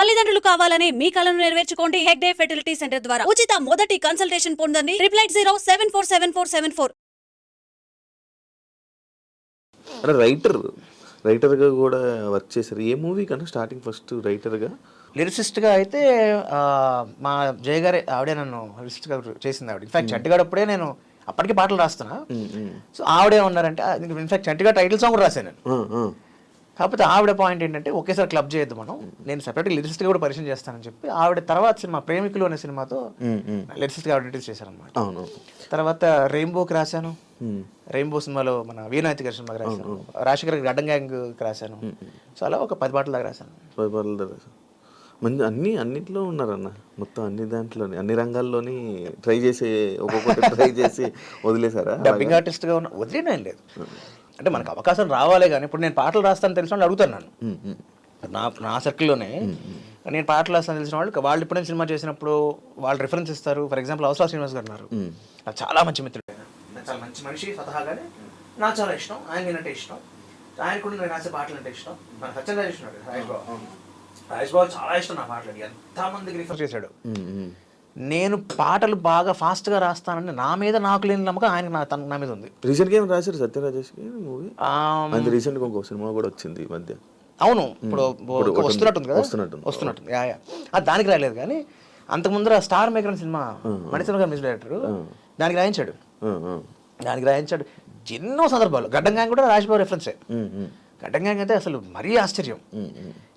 తల్లిదండ్రులు కావాలని మీ కలను నెరవేర్చుకోండి హెగ్డే ఫెర్టిలిటీ సెంటర్ ద్వారా. ఉచిత మొదటి కన్సల్టేషన్ పొందండి. Triple eight zero seven four seven four seven four. Writer. రైటర్గా కూడా వర్క్ చేశారు. ఏ మూవీ కన్నా స్టార్టింగ్ ఫస్ట్ రైటర్గా? లిరిసిస్ట్గా అయితే మా జయ గారే ఆవిడే నన్ను లిరిసిస్ట్గా చేసింది ఆవిడ. ఇన్ఫాక్ట్ చంటిగాడప్పుడే నేను అప్పటికి పాటలు రాస్తున్నా. సో ఆవిడే ఉన్నారంటే ఇన్ఫాక్ట్ చంటిగా టైటిల్ సాంగ్ కూడా రాశాను నేను. కాకపోతే ఆవిడ పాయింట్ ఏంటంటే ఒకేసారి క్లబ్ చేయొద్దు మనం. నేను సెపరేట్గా లిరిసిస్ట్గా కూడా పరిచయం చేస్తానని చెప్పి ఆవిడ తర్వాత సినిమా ప్రేమికులు అనే సినిమాతో లిరిసిస్ట్గా ఆవిడ ఇంట్రడ్యూస్ చేశారనమాట అవును. తర్వాత రెయిన్బోకి రాశాను. రెయిన్బో సినిమాలో మన వీణాయితీ గారి సినిమాకి రాశాను. రాజశేఖర్ గడ్డం గ్యాంగ్కి రాశాను. సో అలా ఒక పది పాటల దాకా రాశాను. పర్వాలేదు కదా. మంది అన్ని అన్నిట్లో ఉన్నారన్న. మొత్తం అన్ని దాంట్లోని అన్ని రంగాల్లోని ట్రై చేసి ఒక్కొక్కటి ట్రై చేసి వదిలేసారా డబ్బింగ్ ఆర్టిస్ట్గా ఉన్న వదిలేనా లేదు. అంటే మనకు అవకాశం రావాలే కానీ ఇప్పుడు నేను పాటలు రాస్తాను తెలిసిన వాళ్ళు అడుగుతాను నన్ను. నా నా సర్కిల్లోనే నేను పాటలు రాస్తాను తెలిసిన వాళ్ళు వాళ్ళు ఎప్పుడైనా సినిమా చేసినప్పుడు వాళ్ళు రిఫరెన్స్ ఇస్తారు. ఫర్ ఎగ్జాంపుల్ అవసరం శ్రీనివాస్ గారు ఉన్నారు. నాకు చాలా మంచి మిత్రుడు. ఆయన. చాలా మంచి మనిషి స్వతహాగానే నాకు చాలా ఇష్టం. ఆయన నేనంటే ఇష్టం. ఆయన కూడా నేను రాసే పాటలు అంటే ఇష్టం. మన సత్యం రాజేష్ ఉన్నాడు రాజేష్ బాబు. రాజేష్ బాబు చాలా ఇష్టం నా పాటలు. ఎంతమందికి రిఫర్ చేశాడు. నేను పాటలు బాగా ఫాస్ట్గా రాస్తానని నా మీద నాకు లేని నమ్మకం ఆయన నా తన- నా మీద ఉంది. రీసెంట్గా ఏమైనా రాశారు? సత్యరాజేష్కి మూవీ? అది రీసెంట్గా ఇంకో సినిమా కూడా వచ్చింది ఈ మధ్య. అవును. ఇప్పుడు వస్తున్నట్టుంది కదా? వస్తున్నట్టుంది. వస్తున్నట్టుంది. Yeah yeah. అది దానికి రాలేదు కానీ అంతకు ముందర స్టార్ మేకర్ సినిమా మణిశర్మ గారు మ్యూజిక్ డైరెక్టర్ దానికి రాయించాడు. దానికి రాయించాడు. ఎన్నో సందర్భాలు. గడ్డం గ్యాంగ్ కూడా రాజ్బాబు రెఫరెన్సే ఉమ్, ఉమ్, గడ్డం గ్యాంగ్ అయితే అసలు మరీ ఆశ్చర్యం.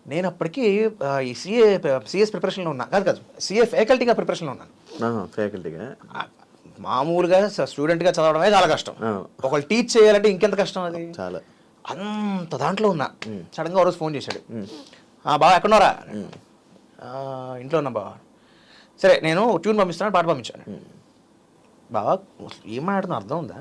నేను అప్పటికి ఈ సిఏ సిఎస్ ప్రిపరేషన్లో ఉన్నా. కాదు కాదు సిఏ ఫ్యాకల్టీగా ప్రిపరేషన్లో ఉన్నాను. ఫ్యాకల్టీగా మామూలుగా స్టూడెంట్గా చదవడమే చాలా కష్టం. ఒకళ్ళు టీచ్ చేయాలంటే ఇంకెంత కష్టం అది? చాలా. అంత దాంట్లో ఉన్నా. సడన్గా ఒక రోజు ఫోన్ చేశాడు. "ఆ, బావ ఎక్కడున్నారా "ఆ, ఇంట్లో ఉన్నా బావ. సరే నేను ట్యూన్ పంపిస్తున్నాను పాట పంపించాను. బావా ఏం మాట్లాడుతున్నా అర్థం ఉందా?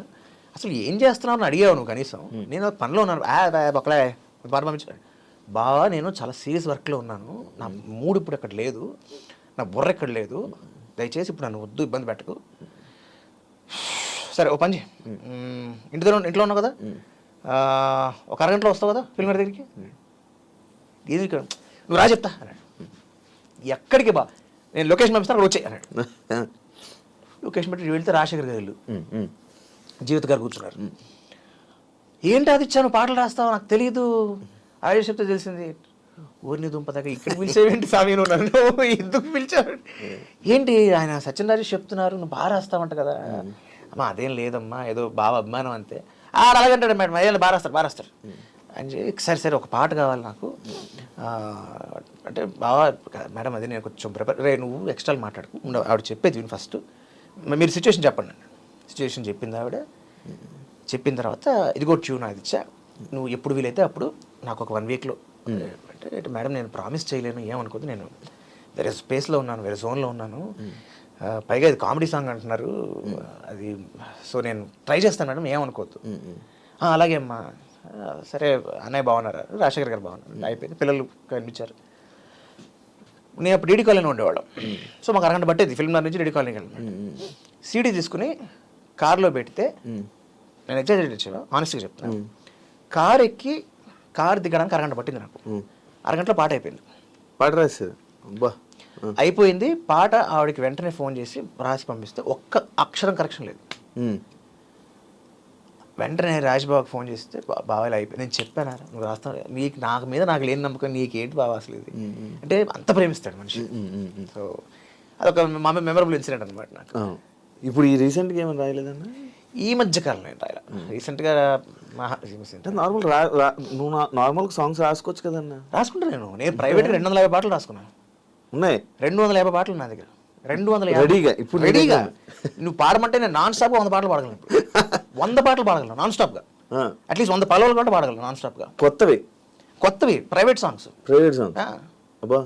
అసలు ఏం చేస్తున్నావు? అని అడిగావు నువ్వు కనీసం. నేను పనిలో ఉన్నాను. "ఆ, బా, బొక్కలే పాట పంపించాను బావా నేను చాలా సీరియస్ వర్క్లో ఉన్నాను. నా మూడు ఇప్పుడు అక్కడ లేదు. నా బుర్ర ఇక్కడ లేదు. దయచేసి ఇప్పుడు నన్ను వద్దు ఇబ్బంది పెట్టకు. సరే ఓ పని ఇంటి దగ్గర ఇంట్లో ఉన్నావు కదా? ఒక అరగంటలో వస్తావు కదా ఫిల్మ్ దగ్గరికి? ఇది నువ్వు రా చెప్తా అన్నాడు. ఎక్కడికి బా నేను లొకేషన్ పంపిస్తాను అక్కడ వచ్చాయి అన్నాడు. లొకేషన్ పెట్టి వెళ్తే రాజశేఖర్ గారు. జీవిత గారు కూర్చున్నారు. ఏంటి అది ఇచ్చాను పాటలు రాస్తావు? నాకు తెలియదు ఆడియో చెప్తే తెలిసింది ఊరిని దుంపదాకా ఇక్కడ పిలిచేవేంటి స్వామి నువ్వు నన్ను ఎందుకు పిలిచావు? ఏంటి ఆయన సత్యన్ రాజేష్ చెప్తున్నారు నువ్వు బాగా రాస్తావంట కదా. అమ్మా అదేం లేదమ్మా ఏదో బాగా అభిమానం అంతే. ఆ అలాగంటాడు మేడం అదే బాగా రాస్తారు బాగా రాస్తారు అని చెప్పి సరే సరే ఒక పాట కావాలి నాకు. అంటే బాగా మేడం అది నేను కొంచెం ప్రిపేర్ రే నువ్వు ఎక్స్ట్రా మాట్లాడుకు ఆవిడ చెప్పేది విను ఫస్ట్. మీరు సిచ్యువేషన్ చెప్పండి సిచ్యువేషన్ చెప్పింది ఆవిడ. చెప్పిన తర్వాత ఇదిగో ట్యూన్ అది ఇచ్చా. నువ్వు ఎప్పుడు వీలైతే అప్పుడు నాకు ఒక వన్ వీక్లో అంటే "అంటే మేడం నేను ప్రామిస్ చేయలేను ఏమనుకోదు నేను వేరే స్పేస్లో ఉన్నాను వేరే జోన్లో ఉన్నాను. పైగా ఇది కామెడీ సాంగ్ అంటున్నారు. అది సో నేను ట్రై చేస్తాను మేడం ఏమనుకోవద్దు. "ఆ, అలాగే అమ్మా. "ఆ, సరే అన్నయ్య బాగున్నారు? రాజశేఖర్ గారు బాగున్నారు. అయిపోయింది. పిల్లలు కనిపించారు. నేను అప్పుడు డీడీ కాలనీ ఉండేవాళ్ళం. సో మాకు అరగంట పట్టేది. ఫిల్మ్ నుంచి డీడీ కాలనీకి వెళ్ళాను సీడీ తీసుకుని కార్లో పెడితే నేను ఎగ్జాజరేట్ వచ్చాను ఆనెస్ట్గా చెప్తాను కార్ ఎక్కి కార్ దిగడానికి అరగంట పట్టింది నాకు. అరగంటలో పాట అయిపోయింది. పాట అబ్బా. ఆ. అయిపోయింది. పాట ఆవిడకి వెంటనే ఫోన్ చేసి రాసి పంపిస్తే ఒక్క అక్షరం కరెక్షన్ లేదు. వెంటనే రాజ్బాబుకి ఫోన్ చేస్తే "బా- బావ ఇలా అయిపోయింది. నేను చెప్పాను? నువ్వు రాస్తావు? నీకు నాకు మీద నాకు లేని నమ్మకం నీకేంటి బావ అసలు ఇది? అంటే అంత ప్రేమిస్తాడు మనిషి. సో అదొక మా మెమరబుల్ ఇన్సిడెంట్ అనమాట నాకు. ఇప్పుడు ఈ రీసెంట్గా ఏమైనా రాయలేదన్నా? ఈ మధ్య కాలం నేను రాయలా రీసెంట్గా మహా అంటే నార్మల్ రా రా- నువ్వు నార్మల్ సాంగ్స్ రాసుకోవచ్చు కదన్నా? రాసుకుంటా నేను. నేను ప్రైవేట్గా రెండు వందల యాభై పాటలు రాసుకున్నాను ఉన్నాయి. రెండు వందల యాభై పాటలు నా దగ్గర. రెండు వందల రెడీగా, ఇప్పుడు రెడీగా. నువ్వు పాడమంటే నేను నాన్ స్టాప్గా వంద పాటలు పాడగలను ఇప్పుడు. వంద పాటలు పాడగలను నాన్ స్టాప్గా ఆ. అట్లీస్ట్ వంద పలవలు కూడా పాడగలను నాన్ స్టాప్గా కొత్తవి. కొత్తవి ప్రైవేట్ సాంగ్స్ ప్రైవేట్ సాంగ్ అబ్బా.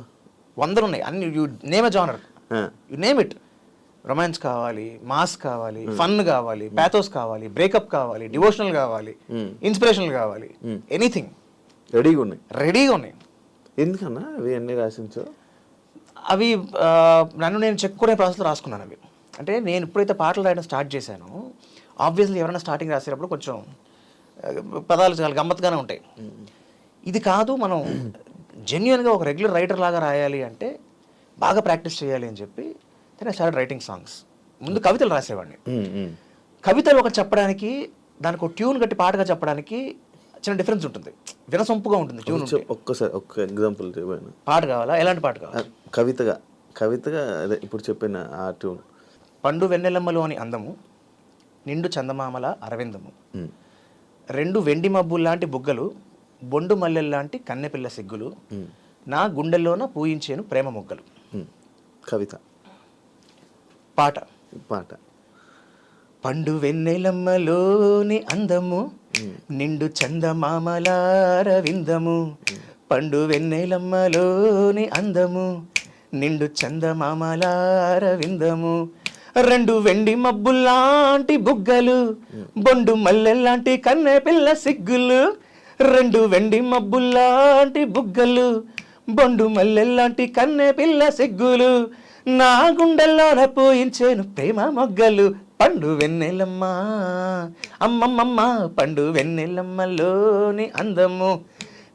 వందలు ఉన్నాయి అన్ని యూ నేమ్ జానర్ ఆ. యు నేమ్ ఇట్ రొమాన్స్ కావాలి మాస్ కావాలి ఫన్ కావాలి ప్యాథోస్ కావాలి బ్రేకప్ కావాలి డివోషనల్ కావాలి ఇన్స్పిరేషనల్ కావాలి ఎనీథింగ్. రెడీగా ఉన్నాయి. రెడీగా ఉన్నాయి. ఎందుకన్నా అవి అన్నీ రాసించో? అవి నన్ను నేను చెక్కునే ప్రాసెస్లో రాసుకున్నాను అవి. అంటే నేను ఎప్పుడైతే పాటలు రాయడం స్టార్ట్ చేశానో ఆబ్వియస్లీ ఎవరైనా స్టార్టింగ్ రాసేటప్పుడు కొంచెం పదాలు చాలా గమ్మత్తుగానే ఉంటాయి. ఇది కాదు మనం జెన్యున్గా ఒక రెగ్యులర్ రైటర్ లాగా రాయాలి అంటే బాగా ప్రాక్టీస్ చేయాలి అని చెప్పి నేను స్టార్ట్ రైటింగ్ సాంగ్స్ ముందు కవితలు రాసేవాడిని. కవితలు ఒకటి చెప్పడానికి దానికి ఒక ట్యూన్ కట్టి పాటగా చెప్పడానికి చిన్న డిఫరెన్స్ ఉంటుంది. వినసొంపుగా ఉంటుంది ట్యూన్ ఒక్కసారి ఒక్క ఎగ్జాంపుల్ పాట కావాలా? ఎలాంటి పాట కావాలా? కవితగా కవితగా అదే ఇప్పుడు చెప్పిన ఆ ట్యూన్ పండు వెన్నెలమ్మలోని అందము నిండు చందమామల అరవిందము. రెండు వెండి మబ్బులు లాంటి బుగ్గలు బొండు మల్లెల్లాంటి కన్నెపిల్ల సిగ్గులు నా గుండెల్లోన పూయించేను ప్రేమ మొగ్గలు. కవిత. పాట. పాట. పండు వెన్నెలమ్మలోని అందము నిండు చందమామలార విందము పండు వెన్నెలమ్మలోని అందము నిండు చందమామలార విందము రెండు వెండి మబ్బుల్లాంటి బుగ్గలు బొండు మల్లెల్లాంటి కన్నె పిల్ల సిగ్గులు. రెండు వెండి మబ్బుల్లాంటి బుగ్గలు బొండు మల్లెల్లాంటి కన్నె పిల్ల సిగ్గులు. నా గుండెల్లోన పూయించేను ప్రేమ మొగ్గలు పండు వెన్నెలమ్మ అమ్మమ్మమ్మ పండు వెన్నెలమ్మలోని అందము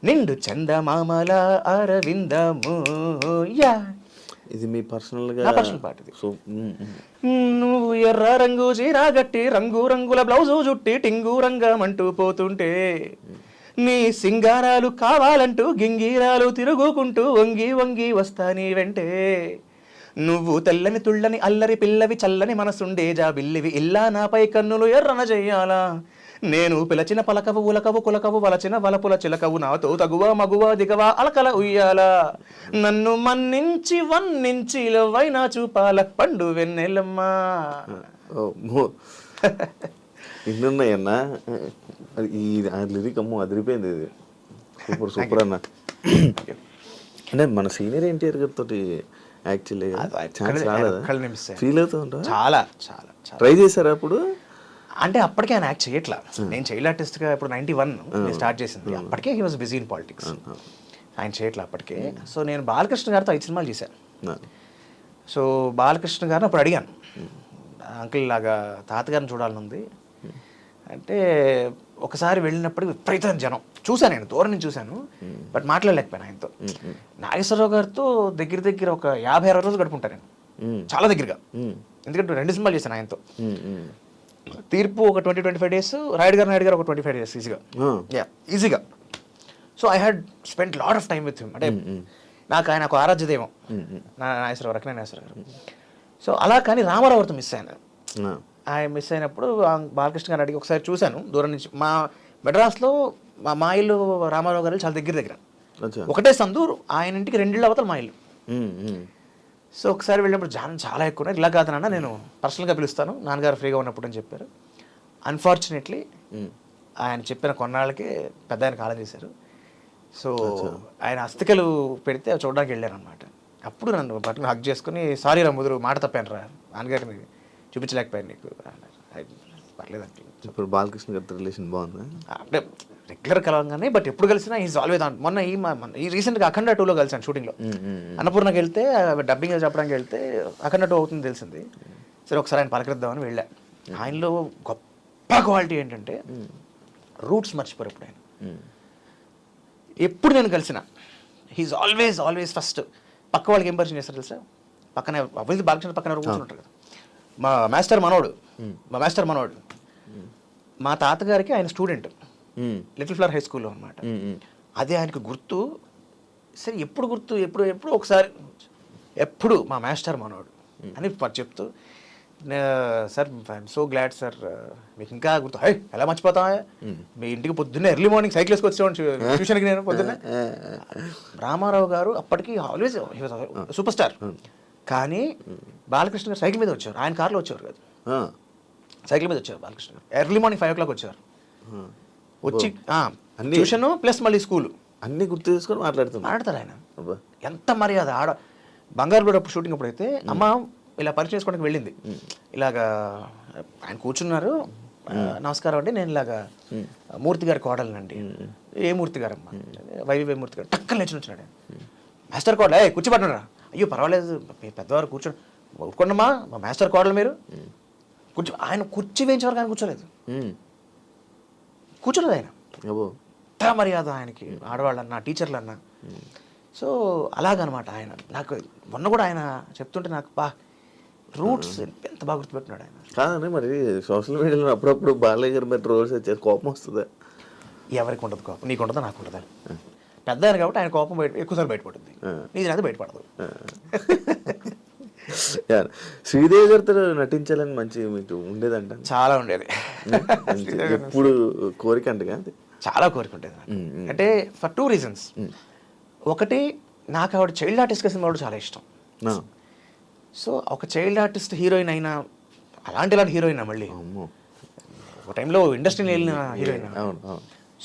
నిండు చందమామల అరవిందము యా ఇది మీ పర్సనల్గా నా personal పాట ఇది. సో. నువ్వు ఎర్ర రంగు చీరాగట్టి రంగు రంగుల బ్లౌజు జుట్టి టింగు రంగమంటూ పోతుంటే నీ సింగారాలు కావాలంటూ గింగీరాలు తిరుగుకుంటూ వంగి వంగి వస్తా నీ వెంటే నువ్వు తెల్లని తుళ్ళని అల్లరి పిల్లవి చల్లని మనసుండే జాబిల్లివి. ఇల్లా నాపై కన్నులు ఎర్రన చెయ్యాలా నేను పిలచిన పలకవు ఉలకవు కులకవు వలచిన వలపుల చిలకవు నాతో తగువ మగువ దిగవ అలకల ఉయ్యాల? నన్ను మన్నించి వన్నించి లవ్వైనా చూపాల పండు వెన్నెలమ్మా. అది ఈ లిరిక్ అమ్మో అదిరిపోయింది ఇది. సూపర్ సూపర్ అన్న. అంటే మన సీనియర్ ఎన్టీఆర్ గారితో యాక్చువల్లీ. ఫీల్ అవుతూ ఉంటా చాలా చాలా ట్రై చేశారా అప్పుడు? అంటే అప్పటికే ఆయన యాక్ట్ చేయట్లా. నేను చైల్డ్ ఆర్టిస్ట్గా ఇప్పుడు నైన్టీ వన్ స్టార్ట్ చేసింది. అప్పటికే he was busy in politics ఆయన చేయట్లా అప్పటికే. సో నేను బాలకృష్ణ గారితో ఐదు సినిమాలు చేశాను. సో బాలకృష్ణ గారిని అప్పుడు అడిగాను. అంకుల్ లాగా తాతగారిని చూడాలని ఉంది. అంటే ఒకసారి వెళ్ళినప్పుడు విపరీతం జనం. చూశాను నేను దూరం నుంచి చూశాను. బట్ మాట్లాడలేకపోయాను ఆయనతో. నాగేశ్వరరావు గారితో దగ్గర దగ్గర ఒక యాభై అరవై రోజులు గడుపుంటాను నేను. చాలా దగ్గరగా. ఎందుకంటే రెండు సినిమాలు చేశాను ఆయనతో. తీర్పు ఒక twenty twenty five days Rayudu గారు నాయుడు గారు ఒక ట్వంటీ ఫైవ్ డేస్ ఈజీగా. యా ఈజీగా. So I had spend lot of time with him అంటే నాకు ఆయన ఒక ఆరాధ్య దైవం. నా నాగేశ్వరరావు రకనే నాగేశ్వరరావు గారు. సో అలా కానీ రామారావుతో మిస్ అయ్యాను. ఆయన మిస్ అయినప్పుడు బాలకృష్ణ గారిని అడిగి ఒకసారి చూశాను దూరం నుంచి. మా మెడ్రాస్లో మా ఇల్లు రామారావు గారు చాలా దగ్గర దగ్గర. ఒకటే సందు ఆయన ఇంటికి రెండిళ్ళు అవతల మా ఇల్లు. సో ఒకసారి వెళ్ళినప్పుడు జనం చాలా ఎక్కువ. ఇలా కాదు నాన్న నేను పర్సనల్గా పిలుస్తాను. నాన్నగారు ఫ్రీగా ఉన్నప్పుడు అని చెప్పారు. అన్ఫార్చునేట్లీ. ఆయన చెప్పిన కొన్నాళ్ళకి పెద్ద ఆయన కాలం చేశారు సో ఆయన అస్థికలు పెడితే చూడడానికి వెళ్ళాను అనమాట అప్పుడు నన్ను పట్టుకుని హక్ చేసుకుని సారీ రా ముదురు మాట తప్పాను రా నాన్నగారిని చూపించలేకపోయాను నీకు. అన్నారు. "అయ్, పర్లేదు అంకుల్." ఇప్పుడు బాలకృష్ణ గారితో రిలేషన్ బాగుందా? అంటే రెగ్యులర్ కలవగానే బట్ ఎప్పుడు కలిసినా ఈజ్ ఆల్వేస్ ఆన్ మొన్న ఈ ఈ రీసెంట్గా అఖండ టూలో కలిసాను షూటింగ్లో. అన్నపూర్ణకి వెళ్తే డబ్బింగ్ చెప్పడానికి వెళ్తే అఖండ టూ అవుతుంది తెలిసింది. సరే ఒకసారి ఆయన పలకరిద్దామని వెళ్ళా. ఆయనలో గొప్ప క్వాలిటీ ఏంటంటే రూట్స్ మర్చిపోరు ఎప్పుడు ఆయన. ఎప్పుడు నేను కలిసిన హీఈస్ ఆల్వేస్ ఆల్వేస్ ఫస్ట్ పక్క వాళ్ళకి ఏం పరిచయం చేస్తారు తెలుసా? పక్కనే అభివృద్ధి బాలకృష్ణ పక్కన కూర్చుంటారు కదా. మా మాస్టర్ మనోడు. మా మాస్టర్ మనోడు. మా తాతగారికి ఆయన స్టూడెంట్ లిటిల్ ఫ్లవర్ హై స్కూల్లో అనమాట. అదే ఆయనకు గుర్తు. సరే ఎప్పుడు గుర్తు? ఎప్పుడు ఎప్పుడు ఒకసారి. ఎప్పుడు మా మాస్టర్ మనోడు అని చెప్తూ "నే- sir I'm so glad sir మీకు ఇంకా గుర్తు. హై ఎలా మర్చిపోతా మీ ఇంటికి పొద్దున్నే ఎర్లీ మార్నింగ్ సైకిల్ వచ్చేవాడిని ట్యూషన్కి నేను పొద్దున్నే. రామారావు గారు అప్పటికి ఆల్వేస్ సూపర్ స్టార్ కానీ బాలకృష్ణ గారు సైకిల్ మీద వచ్చారు ఆయన కార్లో వచ్చేవారు కాదు. సైకిల్ మీద వచ్చారు బాలకృష్ణ గారు. Early morning five o'clock వచ్చారు ఆ. వచ్చి అన్ని- ట్యూషన్ ప్లస్ మళ్ళీ స్కూల్ అన్నీ గుర్తు చేసుకొని మాట్లాడుతున్నా మాట్లాడతారు ఆయన ఎంత మర్యాద ఆడ. బంగారు కూడా అప్పుడు షూటింగ్ అప్పుడు అయితే అమ్మ ఇలా పరిచయం చేసుకోవడానికి వెళ్ళింది. ఇలాగా ఆయన కూర్చున్నారు. నమస్కారం అండి నేను ఇలాగా మూర్తి గారి కోడలనండి ఏ మూర్తి గారమ్మా? వైవి మూర్తి గారు. టక్కన లేచి వచ్చినాడు మాస్టర్ కోడలు ఏ కూర్చోబట్టినరా అయ్యో పర్వాలేదు మీ పెద్దవారు కూర్చోండి. ఊరుకోండమ్మా మా మాస్టర్ కోడలు మీరు. కూర్చో ఆయన కుర్చీ వేయించే వరకు ఆయన కూర్చోలేదు. కూర్చోలేదు ఆయన ఎంత మర్యాద ఆయనకి ఆడవాళ్ళన్నా టీచర్లన్నా. సో అలాగనమాట ఆయన. నాకు మొన్న కూడా ఆయన చెప్తుంటే నాకు బా రూట్స్ ఎంత బాగా గుర్తుపెట్టినాడు ఆయన. కాదండి మరి సోషల్ మీడియాలో అప్పుడప్పుడు బాలయ్య గారి మీద రోజు వచ్చేది కోపం వస్తుందా? ఎవరికి ఉండదు కోపం? నీకు ఉండదా? నాకు ఉండదా? పెద్ద ఆయన కాబట్టి ఆయన కోపం బయట ఎక్కువసార్లు బయటపడుతుంది నీది అయితే బయటపడదు. శ్రీదేవి గారితో నటించాలని మంచి మీకు ఉండేదంట? చాలా ఉండేది. ఎప్పుడు కోరిక అంటగా చాలా కోరిక ఉండేది. అంటే ఫర్ టూ రీజన్స్. ఒకటి నాకు ఆవిడ చైల్డ్ ఆర్టిస్ట్ సినిమా కూడా చాలా ఇష్టం. సో ఒక చైల్డ్ ఆర్టిస్ట్ హీరోయిన్ అయినా అలాంటి ఇలాంటి హీరోయిన్ మళ్ళీ. ఒక టైంలో ఇండస్ట్రీని వెళ్ళిన హీరోయిన్.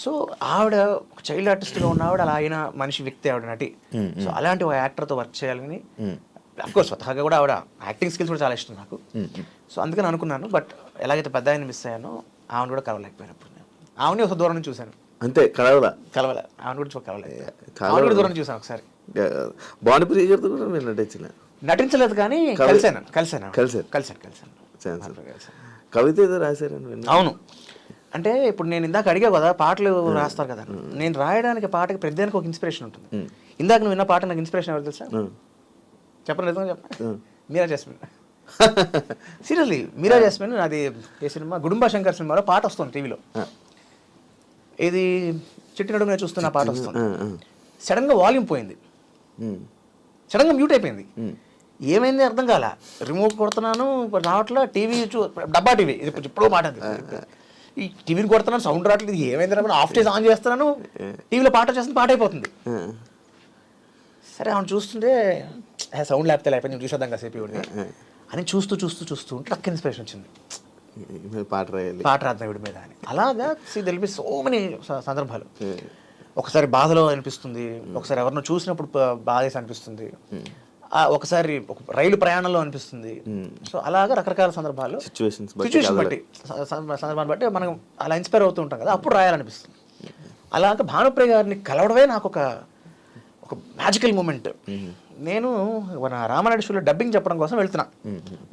సో ఆవిడ ఒక చైల్డ్ ఆర్టిస్ట్గా ఉన్న ఆవిడ అలా అయిన మనిషి వ్యక్తి ఆవిడ నటి. సో అలాంటి ఒక యాక్టర్తో వర్క్ చేయాలని. కోర్స్ స్వతహాగా కూడా ఆవిడ యాక్టింగ్ స్కిల్స్ కూడా చాలా ఇష్టం నాకు. సో అందుకని అనుకున్నాను బట్ ఎలాగైతే పెద్ద ఆయన మిస్ అయ్యానో ఆవిడ కూడా కలవలేకపోయినప్పుడు నేను. ఆవిడని ఒక దూరం నుంచి చూశాను. అంతే కలవలా? కలవలే. ఆవిడ కూడా కలవలేదు. దూరం చూశాను ఒకసారి. బాణప్రియ గారితో కూడా మీరు నటించిన నటించలేదు కానీ కల- కలిసాను కలిసాను. కలిసాను కలిసాను కలిసాను. కవిత ఏదో రాశారని అవును. అంటే ఇప్పుడు నేను ఇందాక అడిగా కదా పాటలు రాస్తారు కదా నేను రాయడానికి పాటకి ప్రతిదానికి ఒక ఇన్స్పిరేషన్ ఉంటుంది. ఇందాక నువ్వు విన్న పాట నాకు ఇన్స్పిరేషన్ ఎవరు తెలుసా. చెప్పండి నిజంగా చెప్పండి. మీరా జస్మిన్. సీరియస్లీ మీరా జస్మిన్ అది ఏ సినిమా? గుడుంబ శంకర్ సినిమాలో పాట వస్తుంది టీవీలో. ఇది చిట్టి నడుమునే చూస్తున్న పాట వస్తుంది. సడన్గా వాల్యూమ్ పోయింది. సడన్గా మ్యూట్ అయిపోయింది. ఏమైంది అర్థం కాల? రిమోట్ కొడుతున్నాను రావట్లే టీవీ చూ డబ్బా టీవీ. ఇది ఇప్పుడు ఎప్పుడో మాట. ఈ టీవీని కొడుతున్నాను సౌండ్ రావట్లేదు ఏమైంది అనుకుని ఆఫ్ చేసి ఆన్ చేస్తున్నాను టీవీలో పాట వచ్చేస్తుంది పాట అయిపోతుంది. సరే ఆమె చూస్తుంటే సౌండ్ లేకపోతే లేకపోతే నేను చూసేద్దాం కాసేపు ఇవిడిని అని చూస్తూ చూస్తూ చూస్తూ ఉంటే టక్ ఇన్స్పిరేషన్ వచ్చింది. పాట రాయాలి. పాట రాద్దాం ఇవిడి మీద అని. అలాగా సి తెలిపి సో మెనీ సందర్భాలు. ఒకసారి బాధలో అనిపిస్తుంది ఒకసారి ఎవరినో చూసినప్పుడు బాధేసి అనిపిస్తుంది. ఒకసారి ఒక రైలు ప్రయాణంలో అనిపిస్తుంది. సో అలాగా రకరకాల సందర్భాలు. సిచ్యువేషన్. బట్టి సందర్భాన్ని బట్టి మనం అలా ఇన్స్పైర్ అవుతూ ఉంటాం కదా అప్పుడు రాయాలనిపిస్తుంది. అలాగా భానుప్రియ గారిని కలవడమే నాకు ఒక ఒక మ్యాజికల్ మూమెంట్ నేను మన రామనాయుడు స్టూడియో డబ్బింగ్ చెప్పడం కోసం వెళ్తున్నా.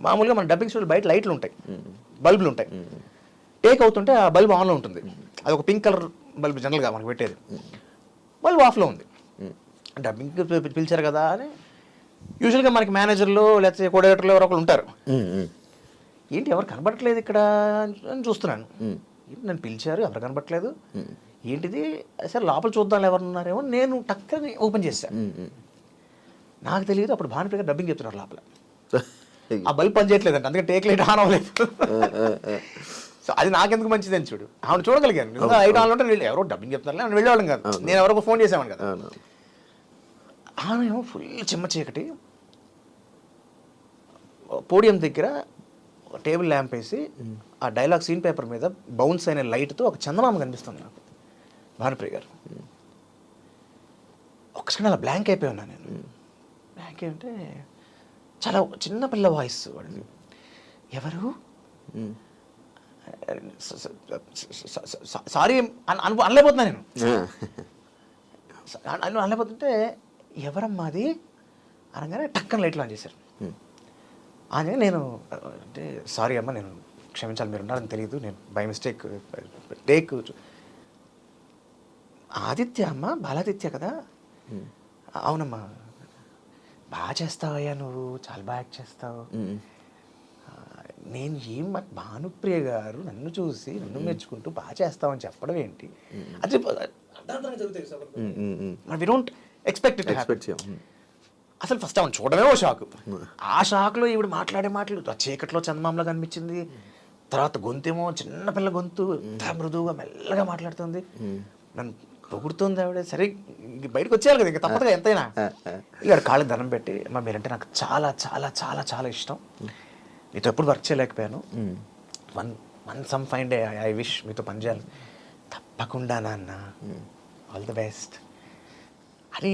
మామూలుగా మన డబ్బింగ్ స్టూడియో బయట లైట్లు ఉంటాయి. బల్బులు ఉంటాయి. టేక్ అవుతుంటే ఆ బల్బ్ ఆన్లో ఉంటుంది. అది ఒక పింక్ కలర్ బల్బ్ జనరల్గా మనకు పెట్టేది. బల్బ్ ఆఫ్లో ఉంది. డబ్బింగ్ పిలిచారు కదా అని. యూజువల్గా మనకి మేనేజర్లు లేకపోతే కోఆర్డినేటర్లు ఎవరో ఒకరు ఉంటారు. ఏంటి ఎవరు కనబడట్లేదు ఇక్కడ అని చూస్తున్నాను. ఏంటి నన్ను పిలిచారు? ఎవరు కనబడట్లేదు? ఏంటిది? సరే లోపల చూద్దాం ఎవరు ఉన్నారేమో నేను టక్కని ఓపెన్ చేశాను. నాకు తెలియదు అప్పుడు భానుప్రియ డబ్బింగ్ చెప్తున్నారు లోపల. ఆ బల్బ్ పని చేయట్లేదంట అందుకే టేక్ లైట్ ఆన్ అవ్వలేదు. సో అది నాకెందుకు మంచిది అని చూడు. ఆవిడ చూడగలిగాను. నిజంగా లైట్ ఆన్ ఉంటే వీళ్ళు ఎవరో డబ్బింగ్ చెప్తున్నారు అని వెళ్ళేవాళ్ళం కాదు. నేను ఎవరో ఫోన్ చేసామని కదా. ఆమె ఏమో ఫుల్ చిమ్మ చీకటి. పోడియం దగ్గర టేబుల్ ల్యాంప్ వేసి ఆ డైలాగ్ సీన్ పేపర్ మీద బౌన్స్ అయిన లైట్తో ఒక చందమామ కనిపిస్తుంది నాకు. భానుప్రియ గారు. ఒక సెకండ్ అలా బ్లాంక్ అయిపోయి ఉన్నా నేను. బ్లాంక్ అంటే చాలా చిన్న పిల్ల వాయిస్ వాడిది. ఎవరు? సారీ అన- అను- అనలేకపోతున్నా నేను. అను అనలేకపోతుంటే ఎవరమ్మా అది? అనగానే టక్కన లైట్లు ఆన్ చేశారు. అని నేను అంటే సారీ అమ్మ నేను క్షమించాలి మీరు ఉన్నారని తెలియదు నేను బై మిస్టేక్ టేక్. ఆదిత్య అమ్మ బాలాదిత్య కదా? అవునమ్మా. బాగా చేస్తావయ్యా నువ్వు చాలా బాగా యాక్ట్ చేస్తావు. నేను ఏం భానుప్రియ గారు నన్ను చూసి నన్ను మెచ్చుకుంటూ బాగా చేస్తావని చెప్పడం ఏంటి? అది వి డోంట్ ఎక్స్పెక్ట్. అసలు ఫస్ట్ ఆమెను చూడడమే ఓ షాక్. ఆ షాక్లో ఈవిడ మాట్లాడే మాటలు ఆ చీకట్లో చందమామలా కనిపించింది. తర్వాత గొంతేమో చిన్న పిల్ల గొంతు మృదువుగా మెల్లగా మాట్లాడుతుంది. నన్ను పొగుడుతుంది ఆవిడ. సరే ఇంక బయటకు వచ్చేయాలి కదా ఇంకా తప్పదుగా ఎంతైనా. ఇక్కడ కాళ్ళకి దండం పెట్టి అమ్మ మీరంటే నాకు చాలా చాలా చాలా చాలా ఇష్టం. మీతో ఎప్పుడు వర్క్ చేయలేకపోయాను. One one some fine day I wish మీతో పనిచేయాలి తప్పకుండా నాన్న. All the best. అని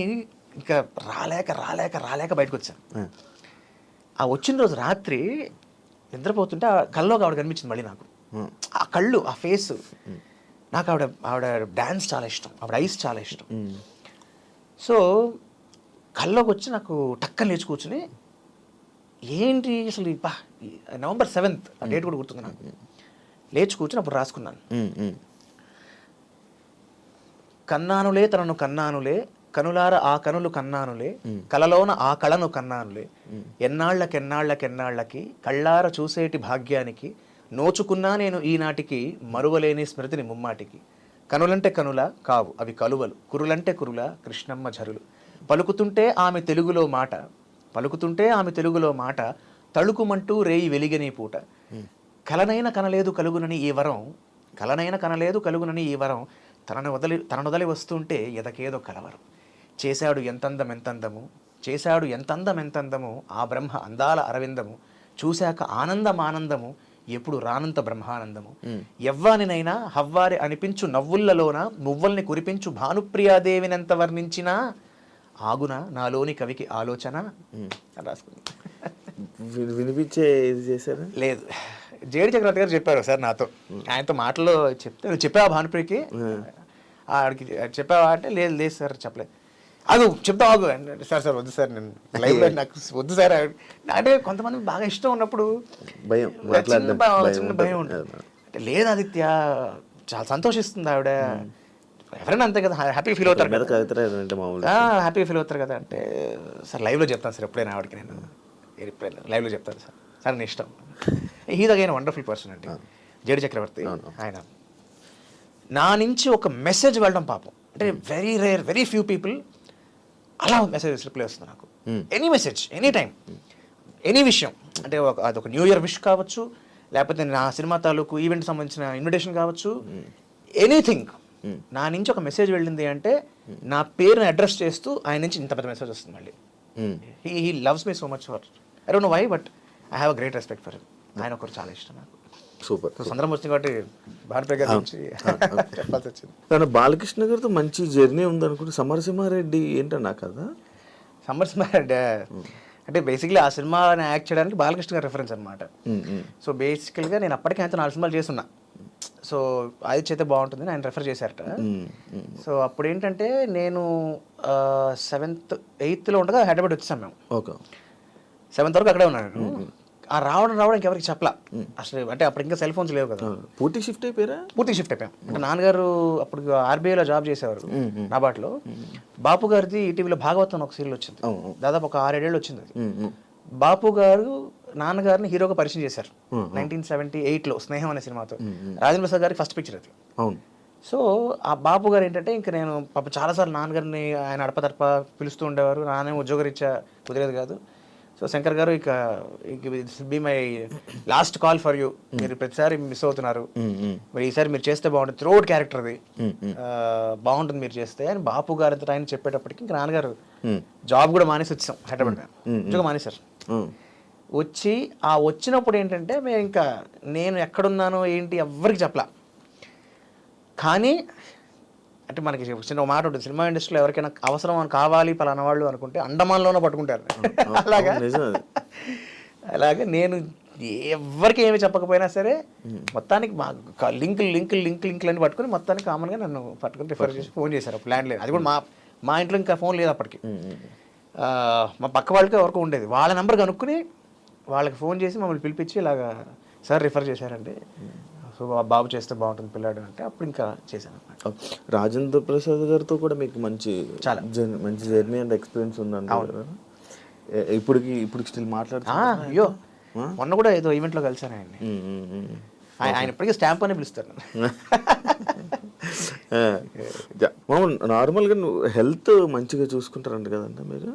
ఇంకా రాలేక రాలేక రాలేక బయటకు వచ్చాను ఆ. వచ్చిన రోజు రాత్రి నిద్రపోతుంటే ఆ కల్లోకి ఆవిడ కనిపించింది మళ్ళీ నాకు. ఆ కళ్ళు ఆ ఫేస్. నాకు ఆవిడ ఆవిడ డ్యాన్స్ చాలా ఇష్టం ఆవిడ ఐస్ చాలా ఇష్టం. సో కల్లోకి వచ్చి నాకు టక్కన లేచి కూర్చుని ఏంటి అసలు ఈ పా ఈ నవంబర్ సెవెంత్ ఆ డేట్ కూడా గుర్తుంది నాకు. లేచి కూర్చుని అప్పుడు రాసుకున్నాను. కన్నానులే తనను కన్నానులే కనులార ఆ కనులు కన్నానులే కలలోన ఆ కళను కన్నానులే. ఎన్నాళ్ళకెన్నాళ్ళకెన్నాళ్ళకి కళ్ళార చూసేటి భాగ్యానికి నోచుకున్నా నేను ఈనాటికి మరువలేని స్మృతిని ముమ్మాటికి. కనులంటే కనుల కావు అవి కలువలు. కురులంటే కురుల కృష్ణమ్మ ఝరులు. పలుకుతుంటే ఆమె తెలుగులో మాట పలుకుతుంటే ఆమె తెలుగులో మాట తళుకుమంటూ రేయి వెలిగని పూట. కలనైన కనలేదు కలుగునని ఈ వరం కలనైన కనలేదు కలుగునని ఈ వరం తనను వదిలి తనను వదిలి వస్తుంటే ఎదకేదో కలవరం. చేశాడు ఎంతందం ఎంతందము చేశాడు ఎంతందం ఎంతందము ఆ బ్రహ్మ అందాల అరవిందము చూశాక ఆనందం ఆనందము ఎప్పుడు రానంత బ్రహ్మానందము. ఎవ్వానినైనా హవ్వారి అనిపించు నవ్వుల్లలోన మువ్వల్ని కురిపించు భానుప్రియాదేవినంత వర్ణించినా ఆగున నాలోని కవికి ఆలోచన? రాసుకుంది. విని- వినిపించే ఇది చేశారా? లేదు. జేడి చక్రవర్తి గారు చెప్పారు సార్ నాతో. ఆయనతో మాటలో చెప్తే నువ్వు చెప్పావా భానుప్రియకి? ఆడికి చెప్పావా అంటే లేదు లేదు సార్ చెప్పలేదు. అది చెప్తా ఆగు. సార్ సార్ వద్దు సార్ నేను లైవ్లో నాకు వద్దు సార్. అంటే కొంతమంది బాగా ఇష్టం ఉన్నప్పుడు భయం, చిన్న భయం- ఉంటుంది. అంటే లేదు ఆదిత్య చాలా సంతోషిస్తుంది ఆవిడ. ఎవరైనా అంతే కదా హ్యాపీ ఫీల్ అవుతారు కదా. హ్యాపీ ఫీల్ అవుతారు కదా. అంటే సార్ లైవ్లో చెప్తాను సార్ ఎప్పుడైనా ఆవిడకి నేను. లైవ్లో చెప్తాను సార్. సార్ నీ ఇష్టం. హీజ్ అగైన్ వండర్ఫుల్ పర్సన్ అండి. జేడి చక్రవర్తి ఆయన. నా నుంచి ఒక మెసేజ్ వెళ్ళడం పాపం. అంటే very rare very few people అలా మెసేజ్ రిప్లై వస్తుంది నాకు. Any message any time any విషయం. అంటే ఒక అదొక న్యూ ఇయర్ విష్ కావచ్చు లేకపోతే నా సినిమా తాలూకు ఈవెంట్ సంబంధించిన ఇన్విటేషన్ కావచ్చు. ఎనీథింగ్ నా నుంచి ఒక మెసేజ్ వెళ్ళింది అంటే నా పేరుని అడ్రస్ చేస్తూ ఆయన నుంచి ఇంత పెద్ద మెసేజ్ వస్తుంది మళ్ళీ. He he loves me so much for I don't know why but I have great respect for ఆయన ఒకరు చాలా ఇష్టం నాకు. సూపర్. సందర్భం వచ్చింది కాబట్టి భారత గారి చెప్పాల్సి వచ్చింది. కానీ బాలకృష్ణ గారితో మంచి జర్నీ ఉంది అనుకుంటే సమరసింహారెడ్డి ఏంటన్నా కదా? సమ్మర్ స్మార్ట్ అంటే బేసిక్లీ ఆ సినిమా యాక్ట్ చేయడానికి బాలకృష్ణ గారి రెఫరెన్స్ అనమాట సో బేసికల్గా నేను అప్పటికే ఆయనతో నాలుగు సినిమాలు చేస్తున్నా. సో అది చేస్తే బాగుంటుంది ఆయన రెఫర్ చేశారట. సో అప్పుడు ఏంటంటే నేను సెవెంత్ ఎయిత్లో ఉండగా హైదరాబాద్ వచ్చాం మేము. ఓకే. సెవెంత్ వరకు అక్కడే ఉన్నాను నేను. ఆ రావడం రావడానికి ఎవరికి చెప్పలా. అసలు అంటే అప్పుడు ఇంకా సెల్ ఫోన్స్ లేవు కదా. పూర్తి షిఫ్ట్ అయిపోయారా? పూర్తి షిఫ్ట్ అయిపోయాం. అంటే నాన్నగారు అప్పుడు ఆర్బీఐలో జాబ్ చేసేవారు నాబాట్లో బాపు గారిది ఈటీవీలో భాగవతం అని ఒక సీరియల్ వచ్చింది. దాదాపు ఒక ఆరేడేళ్ళు వచ్చింది అది. బాపు గారు నాన్నగారిని హీరోగా పరిచయం చేశారు. నైన్టీన్ సెవెంటీ ఎయిట్లో స్నేహం అనే సినిమాతో. రాజేంద్ర ప్రసాద్ గారికి ఫస్ట్ పిక్చర్ అది. సో ఆ బాపు గారు ఏంటంటే ఇంకా నేను పాప చాలాసార్లు నాన్నగారిని ఆయన అడపతడప పిలుస్తూ ఉండేవారు. నాన్న ఉద్యోగరీత్యా కుదిరేది కాదు. సో శంకర్ గారు ఇక be my last call for you మీరు ప్రతిసారి మిస్ అవుతున్నారు. మ్మ్, మ్మ్. మరి ఈసారి మీరు చేస్తే బాగుంటుంది. త్రోట్ క్యారెక్టర్ అది ఆ, బాగుంటుంది మీరు చేస్తే. అని బాపు గారు అంతటా ఆయన చెప్పేటప్పటికి ఇంకా నాన్నగారు. జాబ్ కూడా మానేసి వచ్చాం హైదరాబాద్ ఉద్యోగం మానేశారు. వచ్చి ఆ వచ్చినప్పుడు ఏంటంటే మేము ఇంకా నేను ఎక్కడున్నానో ఏంటి ఎవ్వరికి చెప్పలా. కానీ అంటే మనకి చిన్న మాట ఉంటుంది. సినిమా ఇండస్ట్రీలో ఎవరికైనా అవసరం అని కావాలి పలానా వాళ్ళు అనుకుంటే అండమాన్లోనే పట్టుకుంటారు. అలాగా. అలాగే నేను ఎవరికి ఏమి చెప్పకపోయినా సరే మొత్తానికి మా లింక్ లింక్ లింక్ లింక్లు అని పట్టుకుని మొత్తానికి కామన్గా నన్ను పట్టుకుని రిఫర్ చేసి ఫోన్ చేశారు. ప్లాన్ లేదు అది కూడా మా మా ఇంట్లో ఇంకా ఫోన్ లేదు అప్పటికి. మా పక్క వాళ్ళకి ఎవరికో ఉండేది. వాళ్ళ నెంబర్ కనుక్కుని వాళ్ళకి ఫోన్ చేసి మమ్మల్ని పిలిపించి ఇలాగా సార్ రిఫర్ చేశారండి సో బాబు చేస్తే బాగుంటుంది పిల్లాడు అంటే అప్పుడు ఇంకా చేశాను అనమాట రాజేంద్ర ప్రసాద్ గారితో కూడా మీకు మంచి చాలా. జర్నీ మంచి జర్నీ అండ్ ఎక్స్పీరియన్స్ ఉందండి ఇప్పటికి ఇప్పుడు స్టిల్ మాట్లాడుతూ అయ్యో. మొన్న కూడా ఏదో ఈవెంట్లో కలిసాను ఆయన్ని. ఆయన ఇప్పటికీ స్టాంప్ అనే పిలుస్తారు. మామూలు నార్మల్గా నువ్వు హెల్త్ మంచిగా చూసుకుంటారంట కదండి మీరు.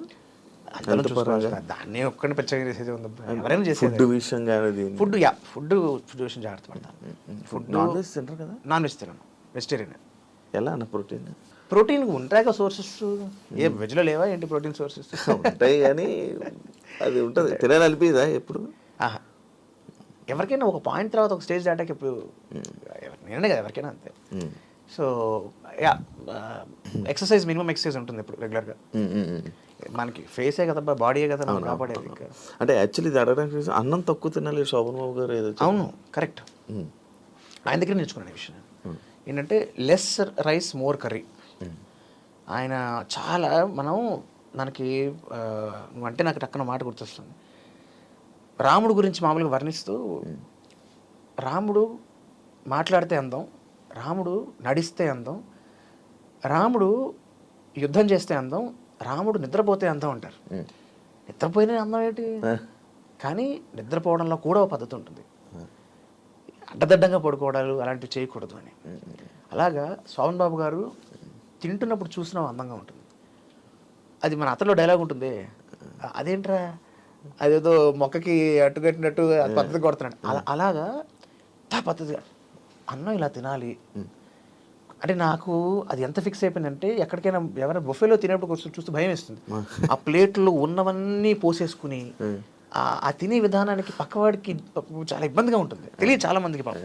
దాన్ని ఒక్కడిని ప్రత్యేకంగా చేసేది ఉంది ఎవరైనా చేసేది ఫుడ్ విషయం కానీ ఫుడ్ యా ఫుడ్ ఫుడ్ విషయం జాగ్రత్త పడతాను ఫుడ్ నాన్ వెజ్ తింటారు కదా? నాన్ వెజ్ తినను. వెజిటేరియన్ ఎలా అన్న ప్రోటీన్? ప్రోటీన్ ఉంటాయి సోర్సెస్ ఏ వెజ్లో లేవా ఏంటి ప్రోటీన్ సోర్సెస్ ఉంటాయి కానీ అది ఉంటుంది. తినాలనిపిదా ఎప్పుడు. ఎవరికైనా ఒక పాయింట్ తర్వాత ఒక స్టేజ్ దాటాక ఇప్పుడు నేనే కదా ఎవరికైనా అంతే. So yeah exercise minimum exercise ఉంటుంది ఇప్పుడు రెగ్యులర్గా. మనకి ఫేసే కదా బాడీయే కదా మనం కాపాడేది అంటే యాక్చువల్లీ ఇది అడగడానికి అన్నం తక్కువ తినాలి శోభన్ బాబు గారు ఏదో. అవును కరెక్ట్. ఆయన దగ్గర నేర్చుకున్నాను విషయం ఏంటంటే లెస్ రైస్ మోర్ కర్రీ ఆయన చాలా మనం మనకి నువ్వంటే నాకు టక్కన మాట గుర్తొస్తుంది. రాముడు గురించి మామూలుగా వర్ణిస్తూ రాముడు మాట్లాడితే అందం రాముడు నడిస్తే అందం రాముడు యుద్ధం చేస్తే అందం రాముడు నిద్రపోతే అందం అంటారు. నిద్రపోయిన అందం ఏంటి. కానీ నిద్రపోవడంలో కూడా ఒక పద్ధతి ఉంటుంది. అడ్డదడ్డంగా పడుకోవడాలు అలాంటివి చేయకూడదు అని. అలాగా శోభన్ బాబు గారు తింటున్నప్పుడు చూసినా అందంగా ఉంటుంది. అది మన అతలో డైలాగ్ ఉంటుంది. "అ- అదేంట్రా? అదేదో మొక్కకి అట్టుకట్టినట్టు పద్ధతి కొడుతున్నాడు. అలా అలాగా పద్ధతిగా అన్నం ఇలా తినాలి. అంటే నాకు అది ఎంత ఫిక్స్ అయిపోయిందంటే ఎక్కడికైనా ఎవరైనా బొఫేలో తినేప్పుడు కొంచెం చూస్తే భయం వేస్తుంది. ఆ ప్లేట్లో ఉన్నవన్నీ పోసేసుకుని ఆ- తినే విధానానికి పక్కవాడికి చాలా ఇబ్బందిగా ఉంటుంది. తెలియదు చాలా మందికి పాపం.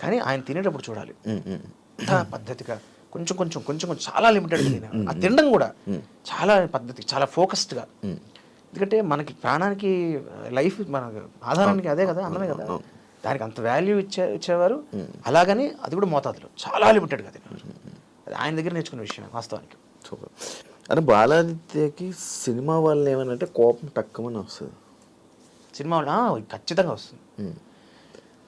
కానీ ఆయన తినేటప్పుడు చూడాలి. పద్ధతిగా కొంచెం కొంచెం కొంచెం కొంచెం చాలా లిమిటెడ్ తినే ఆ తినడం కూడా చాలా పద్ధతి చాలా ఫోకస్డ్గా. ఎందుకంటే మనకి ప్రాణానికి లైఫ్ మన ఆధారానికి అదే కదా అన్నమే కదా. దానికి అంత వాల్యూ ఇచ్చే ఇచ్చేవారు. అలాగని అది కూడా మోతాదులో. చాలా లిమిటెడ్గా తినేవారు అది ఆయన దగ్గర నేర్చుకున్న విషయం వాస్తవానికి. సూపర్. అంటే బాలాదిత్యకి సినిమా వాళ్ళని ఏమనంటే కోపం తక్కువని వస్తుంది. సినిమా వాళ్ళ ఖచ్చితంగా వస్తుంది.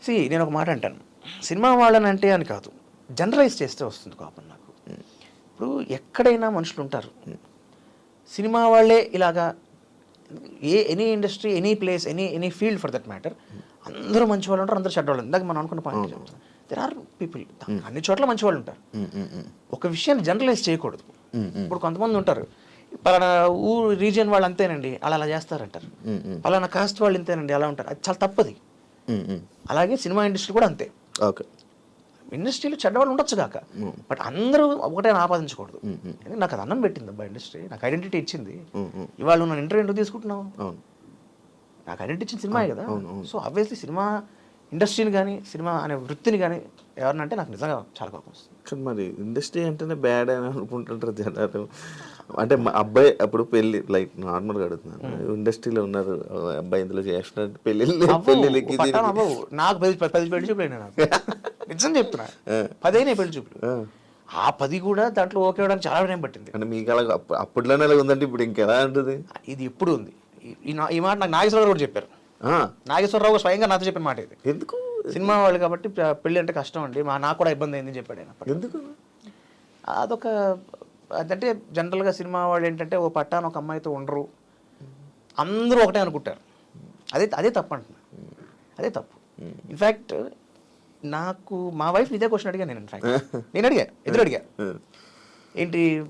సి నేను ఒక మాట అంటాను. సినిమా వాళ్ళని అంటే అని కాదు జనరలైజ్ చేస్తే వస్తుంది కోపం నాకు. ఇప్పుడు ఎక్కడైనా మనుషులు ఉంటారు. సినిమా వాళ్ళే ఇలాగా a any industry any place any any field for that matter అందరూ మంచి వాళ్ళు ఉంటారు అందరూ చెడ్డ వాళ్ళు ఇందాక మనం అనుకున్న పాయింట్ దెర్ ఆర్ పీపుల్ అన్ని చోట్ల మంచి వాళ్ళు ఉంటారు. ఒక విషయాన్ని జనరలైజ్ చేయకూడదు. ఇప్పుడు కొంతమంది ఉంటారు. పలానా ఊరు రీజియన్ వాళ్ళు అంతేనండి అలా అలా చేస్తారంటారు. పలానా కాస్ట్ వాళ్ళు ఇంతేనండి అలా ఉంటారు. అది చాలా తప్పది. అలాగే సినిమా ఇండస్ట్రీ కూడా అంతే. ఓకే. ఇండస్ట్రీలో చెడ్డవాళ్ళు ఉండొచ్చు కాక. బట్ అందరూ ఒకటే ఆపాదించకూడదు. నాకు అది అన్నం పెట్టింది అబ్బా ఇండస్ట్రీ. నాకు ఐడెంటిటీ ఇచ్చింది. ఇవాళ నన్ను ఇంటర్వ్యూ ఎందుకు తీసుకుంటున్నావు? నాకు ఐడెంటిటీ ఇచ్చిన సినిమాయే కదా. సో ఆబ్వియస్లీ సినిమా ఇండస్ట్రీని కానీ సినిమా అనే వృత్తిని కానీ ఎవరినంటే నాకు నిజంగా చాలా కోపం వస్తుంది. మరి ఇండస్ట్రీ అంటేనే బ్యాడ్ అని అనుకుంటుంటారు జనాలు. అంటే మా అబ్బాయి అప్పుడు పెళ్ళి లైక్ నార్మల్గా అడుగుతున్నాను. ఇండస్ట్రీలో ఉన్నారు అబ్బాయి ఇందులో చేస్తున్నట్టు పెళ్ళి అవ్వవు. నాకు పది పది పెళ్ళి చూపులు అయినాయి నాకు నిజం చెప్తున్నా. పదైనా పెళ్ళి చూపులు. ఆ. పది కూడా దాంట్లో ఓకే అవడానికి చాలా టైం పట్టింది. అంటే మీకు అలా అప్పు- అప్పట్లోనే ఉందంటే ఇప్పుడు ఇంకెలా ఉంటుంది? ఇది ఎప్పుడు ఉంది. ఈ- మాట నాకు నాగేశ్వరరావు కూడా చెప్పారు. నాగేశ్వరరావు స్వయంగా నాతో చెప్పిన మాట ఇది. ఎందుకు? సినిమా వాళ్ళు కాబట్టి పె- పెళ్ళి అంటే కష్టం అండి. మా నాకు కూడా ఇబ్బంది అయిందని చెప్పాడు ఆయన ఎందుకు? అదొక అదంటే జనరల్గా సినిమా వాళ్ళు ఏంటంటే ఓ పట్టాను ఒక అమ్మాయితో ఉండరు. అందరూ ఒకటే అనుకుంటారు. అదే అదే తప్పు అంటున్నా. అదే తప్పు. ఇన్ఫ్యాక్ట్ నాకు మా వైఫ్ ఇదే క్వశ్చన్ అడిగా నేను ఇన్ఫాక్ట్ నేను అడిగా ఎదురు అడిగా. ఏంటి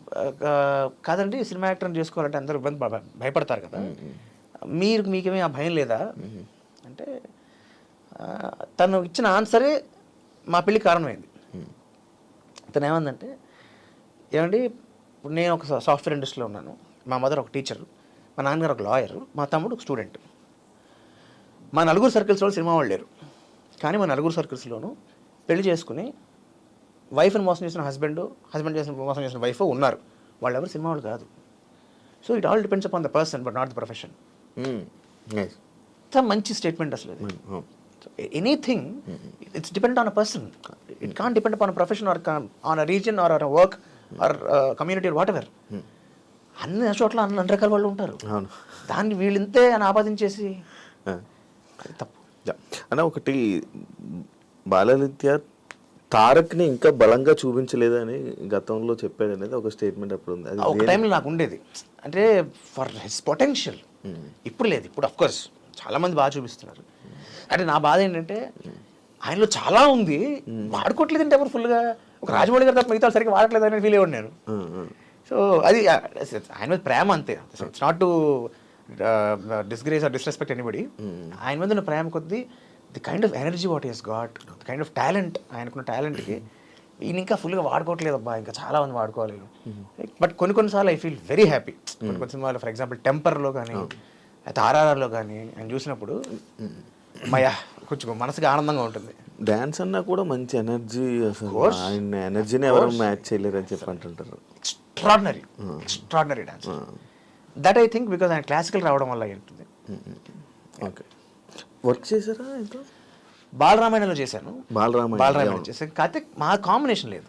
కాదండి సినిమా యాక్టర్ని చేసుకోవాలంటే అందరూ ఇబ్బంది పడ- భయపడతారు కదా. మీరు మీకేమీ ఆ భయం లేదా? అంటే తను ఇచ్చిన ఆన్సరే మా పెళ్ళి కారణమైంది. తను ఏమందంటే ఏమండి ఇప్పుడు నేను ఒక సాఫ్ట్వేర్ ఇండస్ట్రీలో ఉన్నాను. మా మదర్ ఒక టీచర్ మా నాన్నగారు ఒక లాయర్ మా తమ్ముడు ఒక స్టూడెంట్. మా నలుగురు సర్కిల్స్లో సినిమా వాళ్ళు లేరు. కానీ మా నలుగురు సర్కిల్స్లోనూ పెళ్ళి చేసుకుని వైఫ్ని మోసం చేసిన హస్బెండ్ హస్బెండ్ చేసిన మోసం చేసిన వైఫ్ ఉన్నారు. వాళ్ళు ఎవరు సినిమా వాళ్ళు కాదు. So it all depends upon the person but not the profession ఇంత మంచి స్టేట్మెంట్ అసలు anything it's depend on a person it can depend upon profession or on a reason or or work or community whatever అన్ని చోట్ల అన్ని రకాల వాళ్ళు ఉంటారు. అవును. దాన్ని వీళ్ళు ఇంతే అని ఆపాదించేసి తప్పు. అన్న ఒకటి బాలనిత్య తారక్ని ఇంకా బలంగా చూపించలేదని గతంలో చెప్పాడు అనేది ఒక స్టేట్మెంట్ అప్పుడు ఉంది అది ఒక టైంలో నాకు ఉండేది. అంటే ఫర్ హిస్ పొటెన్షియల్ ఇప్పుడు లేదు. ఇప్పుడు అఫ్ కోర్స్ చాలా మంది బాగా చూపిస్తున్నారు. అంటే నా బాధ ఏంటంటే ఆయనలో చాలా ఉంది. వాడుకోవట్లేదు అంటే ఎవరు ఫుల్గా ఒక రాజమౌళి గారు తప్ప మిగతా సరిగ్గా వాడట్లేదు అని ఫీల్ అయ్యాడు నేను. సో అది ఆయన మీద ప్రేమ అంతే. It's not to disgrace or disrespect anybody ఆయన మీద ఉన్న ప్రేమ కొద్దీ the kind of energy what is got the kind of talent ఆయనకున్న టాలెంట్కి ఈయన ఇంకా ఫుల్గా వాడుకోవట్లేదు అబ్బా ఇంకా చాలా మంది వాడుకోవాలి. బట్ కొన్ని కొన్నిసార్లు ఐ ఫీల్ వెరీ హ్యాపీ కొన్ని కొన్ని సినిమాలు ఫర్ ఎగ్జాంపుల్ టెంపర్లో కానీ అయితే ఆర్ఆర్ఆర్లో కానీ ఆయన చూసినప్పుడు మయా కొంచెం మనసుకి ఆనందంగా ఉంటుంది. డాన్స్ అన్నా కూడా మంచి ఎనర్జీ అసలు. ఆయన ఎనర్జీని ఎవరు మ్యాచ్ చేయలేరు అని చెప్పి అంటుంటారు. Extraordinary extraordinary dance that I think because ఆయన క్లాసికల్ రావడం వల్ల ఉంటుంది ఓకే వర్క్ చేశారా ఇంకా బాలరామాయణలో చేశాను. బాలరామాయణ బాలరామాయణ చేశాను. కాకపోతే మా కాంబినేషన్ లేదు.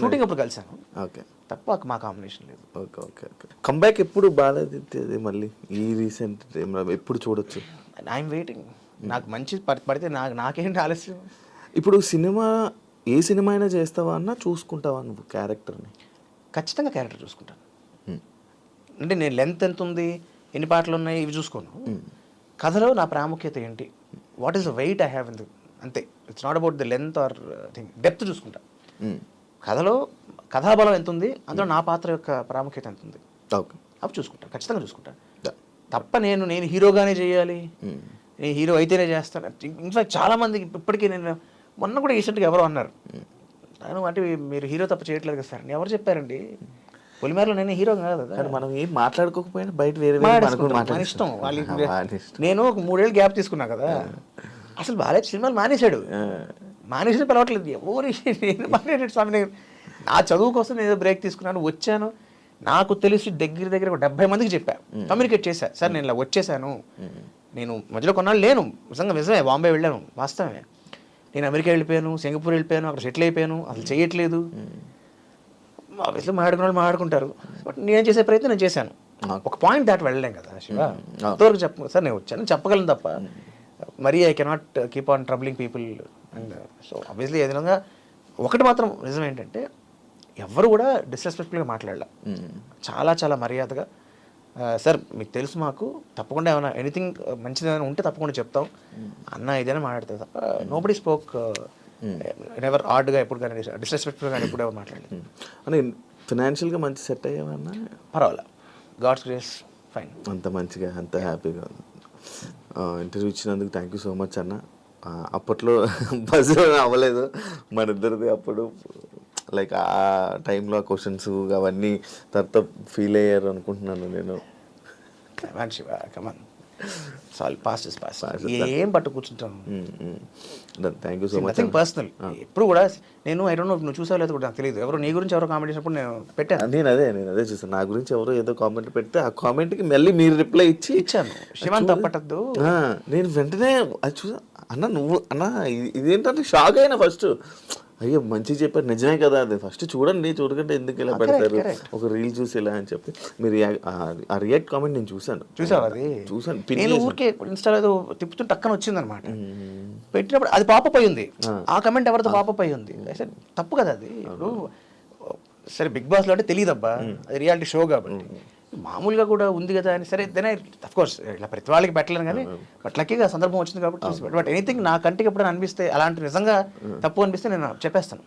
షూటింగ్ అప్పుడు కలిశాను. ఓకే. తప్ప మా కాంబినేషన్ లేదు. Okay okay okay. కంబ్యాక్ ఎప్పుడు బాలాదిత్యది మళ్ళీ? ఈ రీసెంట్ ఎప్పుడు చూడొచ్చు? ఐఎమ్ వెయిటింగ్ నాకు మంచి పడి- పడితే నాకు నాకేంటి ఆలస్యం? ఇప్పుడు సినిమా ఏ సినిమా అయినా చేస్తావా అన్నా చూసుకుంటావా నువ్వు క్యారెక్టర్ని? ఖచ్చితంగా క్యారెక్టర్ చూసుకుంటాను. అంటే నేను లెంత్ ఎంత ఉంది ఎన్ని పాటలు ఉన్నాయి ఇవి చూసుకోను. కథలో నా ప్రాముఖ్యత ఏంటి? What is the weight I have in the అంతే. It's not about the length or thing depth చూసుకుంటా. Hmm. కథలో కథాబలం ఎంత ఉంది అందులో నా పాత్ర యొక్క ప్రాముఖ్యత ఎంత ఉంది ఓకే అవి చూసుకుంటా. ఖచ్చితంగా చూసుకుంటా. తప్ప నేను నేను హీరోగానే చేయాలి. Hmm. నేను హీరో అయితేనే చేస్తాను. ఇన్ఫాక్ట్ చాలా మంది ఇప్పటికీ నేను మొన్న కూడా రీసెంట్గా ఎవరో అన్నారు. నేను అంటే మీరు హీరో తప్ప చేయట్లేదు కదా సార్. ఎవరు చెప్పారండి? పొలిమేరలో నేను హీరో కాదు కానీ మనం ఏం మాట్లాడుకోకపోయినా బయట వేరే మన ఇష్టం. నేను ఒక మూడేళ్ళు గ్యాప్ తీసుకున్నా కదా. అసలు బాలయ్య సినిమాలు మానేశాడు. మానేసిన పిలవట్లేదు ఎవరు నేను మానేసాడు స్వామి నేను. నా చదువు కోసం నేను బ్రేక్ తీసుకున్నాను వచ్చాను. నాకు తెలిసి దగ్గర దగ్గర ఒక డెబ్బై మందికి చెప్పా. కమ్యూనికేట్ చేశా. సార్ నేను ఇలా వచ్చేసాను. నేను మధ్యలో కొన్నాళ్ళు లేను. నిజంగా నిజమే బాంబే వెళ్ళాను వాస్తవమే. నేను అమెరికా వెళ్ళిపోయాను సింగపూర్ వెళ్ళిపోయాను అక్కడ సెటిల్ అయిపోయాను అసలు చేయట్లేదు. ఆబ్వియస్లీ మాట్లాడుకున్న వాళ్ళు మాట్లాడుకుంటారు. బట్ నేను చేసే ప్రయత్నం నేను చేశాను. ఒక పాయింట్ దాటి వెళ్ళలేం కదా శివ. చెప్ప సార్ నేను వచ్చాను చెప్పగలను తప్ప. మరీ I cannot keep on troubling people and so obviously ఏదైనా ఒకటి మాత్రం నిజం ఏంటంటే ఎవరు కూడా డిస్రెస్పెక్ట్ఫుల్గా మాట్లాడాల. చాలా చాలా మర్యాదగా. సార్ మీకు తెలుసు మాకు తప్పకుండా ఏమైనా ఎనీథింగ్ మంచిది ఏమైనా ఉంటే తప్పకుండా చెప్తాం. అన్న ఇదేనా మాట్లాడతారు తప్ప నో బడీ స్పోక్ ఎవర్ ఆర్డ్గా ఎప్పుడు కానీ డిస్రెస్పెక్ట్ఫుల్గా కానీ ఎప్పుడు మాట్లాడలేదు. అని ఫినాన్షియల్గా మంచి సెట్ అయ్యామన్నా పర్వాలేదు. గాడ్స్ గ్రేస్ ఫైన్ అంత మంచిగా అంత హ్యాపీగా ఇంటర్వ్యూ ఇచ్చినందుకు థ్యాంక్ యూ సో మచ్ అన్న. ఆ, అప్పట్లో బజ్ అవ్వలేదు మన ఇద్దరిది అప్పుడు లైక్ ఆ టైంలో క్వశ్చన్స్ అవన్నీ తర్వాత ఫీల్ అయ్యారు అనుకుంటున్నాను నేను. Come on Shiva come on సాల్ పాస్ట్ ఇస్ పాస్ట్ ఏం పట్టు కూర్చుంటాను thank you so much nothing personal ఎప్పుడు కూడా నేను ఐ డోంట్ నో నువ్వు చూసావు లేదు కూడా నాకు తెలియదు. ఎవరు నీ గురించి ఎవరో కామెంట్ చేసినప్పుడు నేను పెట్టాను నేను అదే నేను అదే చూసాను. నా గురించి ఎవరో ఏదో కామెంట్ పెడితే ఆ కామెంట్కి మళ్ళీ మీరు రిప్లై ఇచ్చి ఇచ్చాను. శివాన్ తప్పటద్దు ఆ, నేను వెంటనే అది చూసా. అన్న నువ్వు అన్న ఇది- ఇదేంటంటే షాక్ అయినా ఫస్ట్ అయ్యో మంచిగా చెప్పారు. నిజమే కదా అది. ఫస్ట్ చూడండి చూడకంటే ఎందుకు ఇలా పెడతారు. ఒక రీల్ చూసి ఇలా అని చెప్పి మీరు ఆ- రియాక్ట్ కామెంట్ నేను చూసాను చూసావు అది? చూసాను నేను. ఊరికే ఇన్స్టాలో ఏదో తిప్పుతుంటే టక్కన వచ్చింది అనమాట పెట్టినప్పుడు అది పాపప్ అయి ఉంది ఆ. కమెంట్ ఎవరితో పాపప్ అయి ఉంది తప్పు కదా అది. సరే బిగ్ బాస్లో అంటే తెలియదబ్బా. అది రియాలిటీ షో కాబట్టి. మామూలుగా కూడా ఉంది కదా అని సరే దెన్ అఫ్ కోర్స్ ఇలా ప్రతి వాళ్ళకి పెట్టలేను కానీ బట్ లక్కీగా సందర్భం వచ్చింది కాబట్టి బట్ ఎనీథింగ్ నా కంటికి ఎప్పుడైనా అనిపిస్తే అలాంటి నిజంగా తప్పు అనిపిస్తే నేను చెప్పేస్తాను.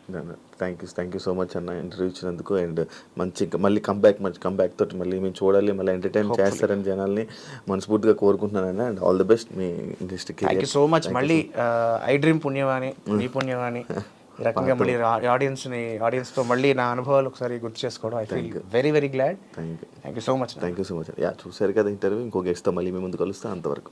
Thank you thank you so much అన్న ఇంటర్వ్యూ ఇచ్చినందుకు అండ్ మంచి మళ్ళీ కంబ్యాక్ మంచి కంబ్యాక్ తోటి మళ్ళీ మేము చూడాలి మళ్ళీ ఎంటర్టైన్ చేస్తారని జనాల్ని మనస్ఫూర్తిగా కోరుకుంటున్నాను అండ్ ఆల్ ది బెస్ట్ మీ ఇండస్ట్రీకి థ్యాంక్ యూ సో మచ్ మళ్ళీ ఐ డ్రీమ్ పుణ్యవాణి మీ పుణ్యవాణి. ఈ రకంగా మళ్ళీ ఆడియన్స్ని ఆడియన్స్తో మళ్ళీ నా అనుభవాలు ఒకసారి గుర్తు చేసుకోవడం I feel very very glad thank you thank you so much thank you so much yeah చూసారు కదా ఇంటర్వ్యూ. ఇంకో గెస్ట్తో మళ్ళీ మీ ముందు కలుస్తాను అంతవరకు.